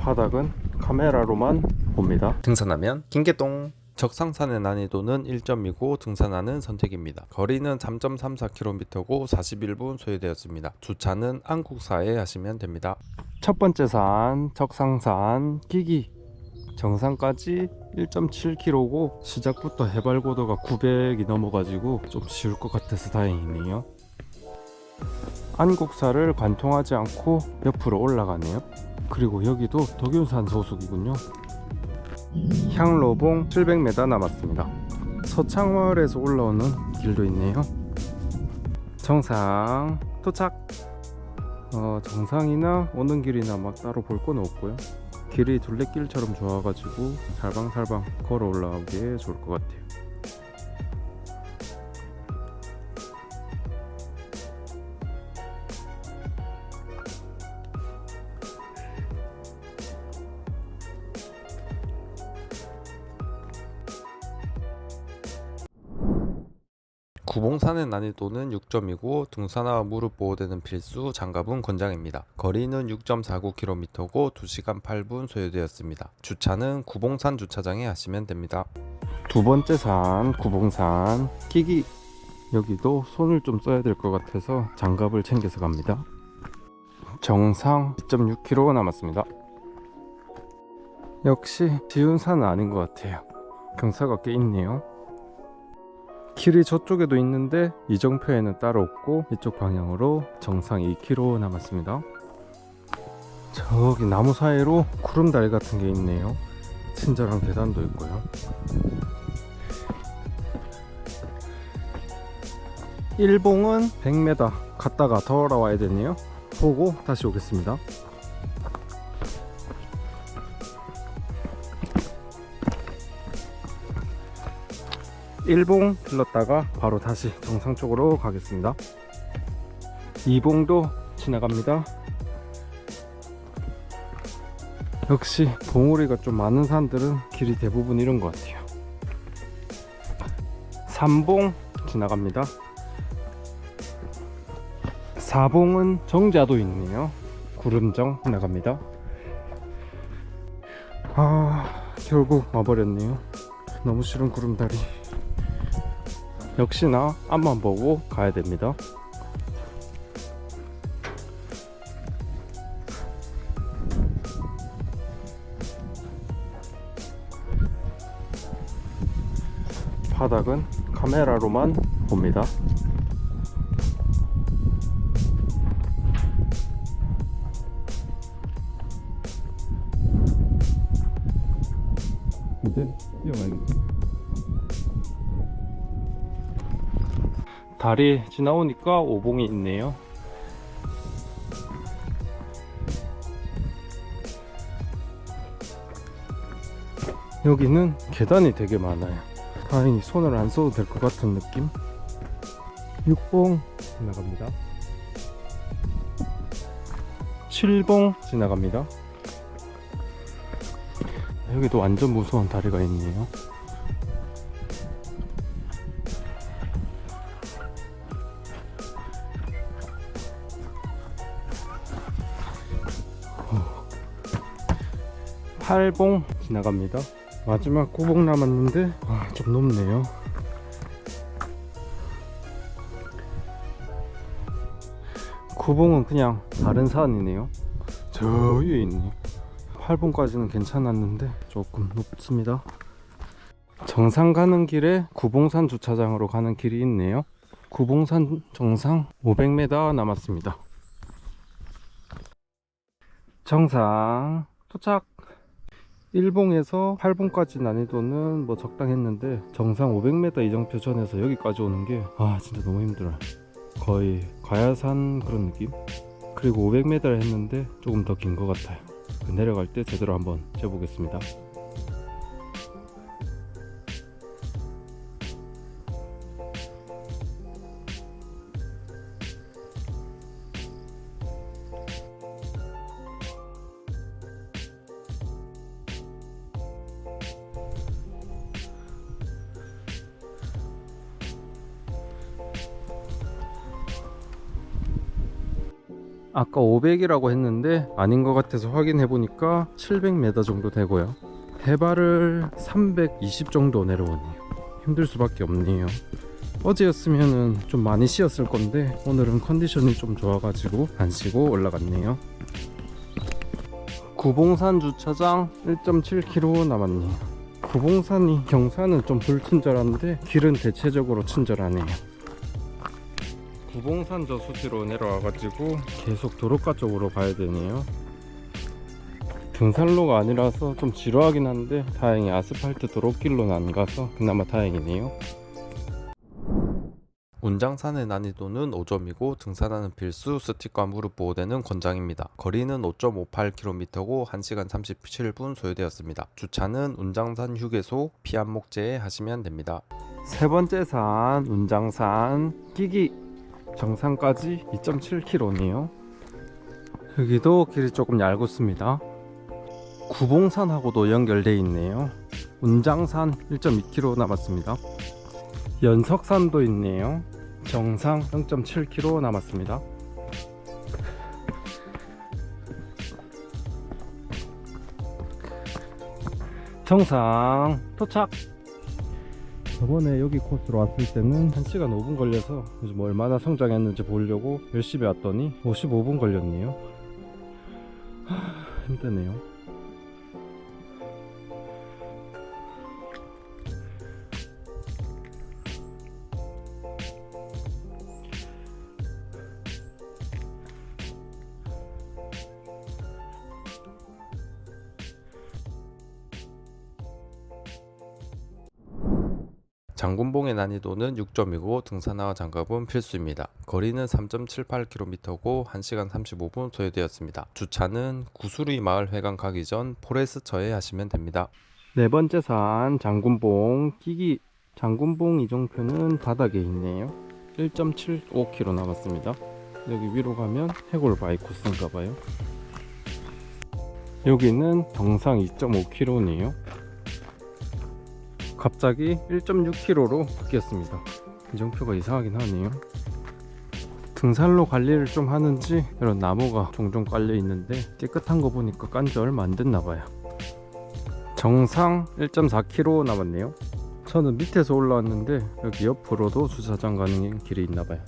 바닥은 카메라로만 봅니다. 등산하면 킹계동 적상산의 난이도는 1점이고 등산하는 선택입니다. 거리는 3.34km고 41분 소요되었습니다. 주차는 안국사에 하시면 됩니다. 첫 번째 산 적상산 기기 정상까지 1.7km고 시작부터 해발 고도가 900이 넘어가지고 좀 쉬울 것 같아서 다행이네요. 안국사를 관통하지 않고 옆으로 올라가네요. 그리고 여기도 덕윤산 소속이군요. 향로봉 700m 남았습니다. 서창마을에서 올라오는 길도 있네요. 정상 도착. 어, 정상이나 오는 길이나 막 따로 볼 건 없고요. 길이 둘레길처럼 좋아가지고 살방살방 걸어 올라오기에 좋을 것 같아요. 구봉산의 난이도는 6점이고 등산화와 무릎 보호대는 필수, 장갑은 권장입니다. 거리는 6.49km고 2시간 8분 소요되었습니다. 주차는 구봉산 주차장에 하시면 됩니다. 두 번째 산 구봉산 끼기 여기도 손을 좀 써야 될 것 같아서 장갑을 챙겨서 갑니다. 정상 2.6km 남았습니다. 역시 쉬운 산은 아닌 것 같아요. 경사가 꽤 있네요. 길이 저쪽에도 있는데 이정표에는 따로 없고 이쪽 방향으로 정상 2km 남았습니다. 저기 나무 사이로 구름다리 같은 게 있네요. 친절한 계단도 있고요. 일봉은 100m 갔다가 돌아와야 되네요. 보고 다시 오겠습니다. 일봉 들렀다가 바로 다시 정상 쪽으로 가겠습니다. 이봉도 지나갑니다. 역시 봉우리가 좀 많은 산들은 길이 대부분 이런 것 같아요. 삼봉 지나갑니다. 사봉은 정자도 있네요. 구름정 지나갑니다. 아 결국 와버렸네요. 너무 싫은 구름다리. 역시나 앞만 보고 가야 됩니다. 바닥은 카메라로만 봅니다. 다리 지나오니까 오봉이 있네요. 여기는 계단이 되게 많아요. 다행히 손을 안 써도 될 것 같은 느낌. 6봉 지나갑니다. 7봉 지나갑니다. 여기도 완전 무서운 다리가 있네요. 팔봉 지나갑니다. 마지막 9봉 남았는데 아, 좀 높네요. 구봉은 그냥 다른 산이네요. 저 위에 있네. 8봉까지는 괜찮았는데 조금 높습니다. 정상 가는 길에 구봉산 주차장으로 가는 길이 있네요. 구봉산 정상 500m 남았습니다. 정상 도착. 1봉에서 8봉까지 난이도는 뭐 적당했는데 정상 500m 이정표 전에서 여기까지 오는 게 아 진짜 너무 힘들어요. 거의 가야산 그런 느낌? 그리고 500m 했는데 조금 더 긴 것 같아요. 내려갈 때 제대로 한번 재보겠습니다. 아까 500이라고 했는데 아닌 것 같아서 확인해 보니까 700m 정도 되고요. 해발을 320 정도 내려오네요. 힘들 수밖에 없네요. 어제였으면은 좀 많이 쉬었을 건데 오늘은 컨디션이 좀 좋아가지고 안 쉬고 올라갔네요. 구봉산 주차장 1.7km 남았네요. 구봉산이 경사는 좀 불친절한데 길은 대체적으로 친절하네요. 구봉산 저수지로 내려와가지고 계속 도로가 쪽으로 가야 되네요. 등산로가 아니라서 좀 지루하긴 한데 다행히 아스팔트 도로길로는 안 가서 그나마 다행이네요. 운장산의 난이도는 5점이고 등산하는 필수 스틱과 무릎 보호대는 권장입니다. 거리는 5.58km고 1시간 37분 소요되었습니다. 주차는 운장산 휴게소 피안목재에 하시면 됩니다. 세 번째 산 운장산 끼기 정상까지 2.7km네요. 여기도 길이 조금 얇습니다. 구봉산하고도 연결돼 있네요. 운장산 1.2km 남았습니다. 연석산도 있네요. 정상 0.7km 남았습니다. 정상 도착. 저번에 여기 코스로 왔을 때는 1시간 5분 걸려서 요즘 얼마나 성장했는지 보려고 열심히 왔더니 55분 걸렸네요. 하, 힘드네요. 장군봉의 난이도는 6점이고 등산화와 장갑은 필수입니다. 거리는 3.78km고 1시간 35분 소요되었습니다. 주차는 구수리 마을 회관 가기 전 포레스처에 하시면 됩니다. 네 번째 산 장군봉 끼기 장군봉 이정표는 바닥에 있네요. 1.75km 남았습니다. 여기 위로 가면 해골 바이 코스인가 봐요. 여기는 정상 2.5km네요. 갑자기 1.6km로 바뀌었습니다. 이정표가 이상하긴 하네요. 등산로 관리를 좀 하는지 이런 나무가 종종 깔려 있는데 깨끗한 거 보니까 깐 지 얼마 안 됐나 봐요. 정상 1.4km 남았네요. 저는 밑에서 올라왔는데 여기 옆으로도 주차장 가는 길이 있나 봐요.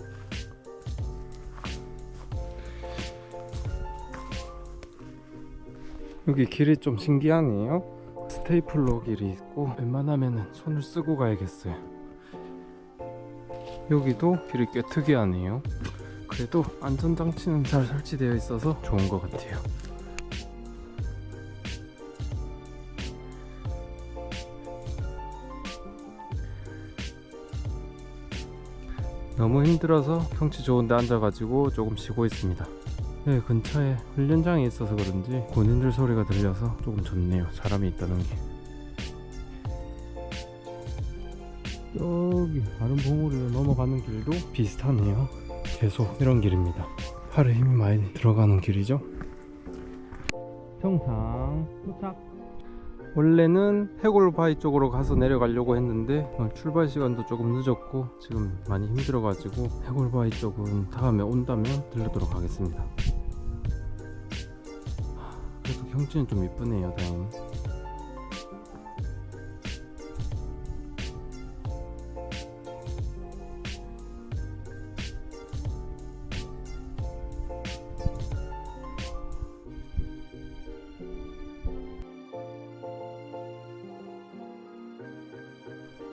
여기 길이 좀 신기하네요. 스테이플러 길이 있고 웬만하면 손을 쓰고 가야겠어요. 여기도 길이 꽤 특이하네요. 그래도 안전장치는 잘 설치되어 있어서 좋은 것 같아요. 너무 힘들어서 경치 좋은데 앉아가지고 조금 쉬고 있습니다. 네, 근처에 훈련장이 있어서 그런지 군인들 소리가 들려서 조금 좋네요. 사람이 있다는 게. 여기 다른 봉우리로 넘어가는 길도 비슷하네요. 계속 이런 길입니다. 팔에 힘이 많이 들어가는 길이죠. 평상 도착. 원래는 해골바위 쪽으로 가서 내려가려고 했는데 어, 출발 시간도 조금 늦었고 지금 많이 힘들어가지고 해골바위 쪽은 다음에 온다면 들르도록 하겠습니다. 하, 그래도 경치는 좀 이쁘네요, 다행히.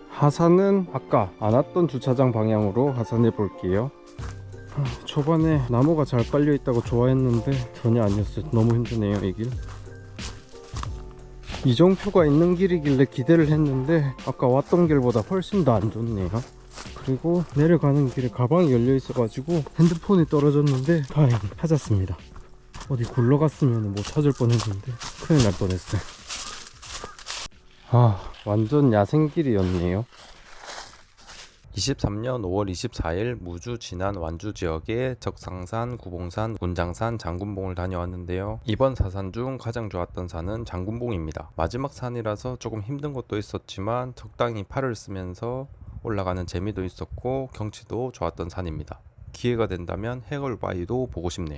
하산은 아까 안 왔던 주차장 방향으로 하산해 볼게요. 하, 초반에 나무가 잘 깔려 있다고 좋아했는데 전혀 아니었어요. 너무 힘드네요 이 길. 이정표가 있는 길이길래 기대를 했는데 아까 왔던 길보다 훨씬 더 안 좋네요. 그리고 내려가는 길에 가방이 열려 있어 가지고 핸드폰이 떨어졌는데 다행히 찾았습니다. 어디 굴러갔으면 못 찾을 뻔했는데 큰일 날 뻔했어요. 아 완전 야생길이었네요. 23년 5월 24일 무주 진안 완주 지역의 적상산, 구봉산, 운장산, 장군봉을 다녀왔는데요. 이번 사산 중 가장 좋았던 산은 장군봉입니다. 마지막 산이라서 조금 힘든 것도 있었지만 적당히 팔을 쓰면서 올라가는 재미도 있었고 경치도 좋았던 산입니다. 기회가 된다면 해골바위도 보고 싶네요.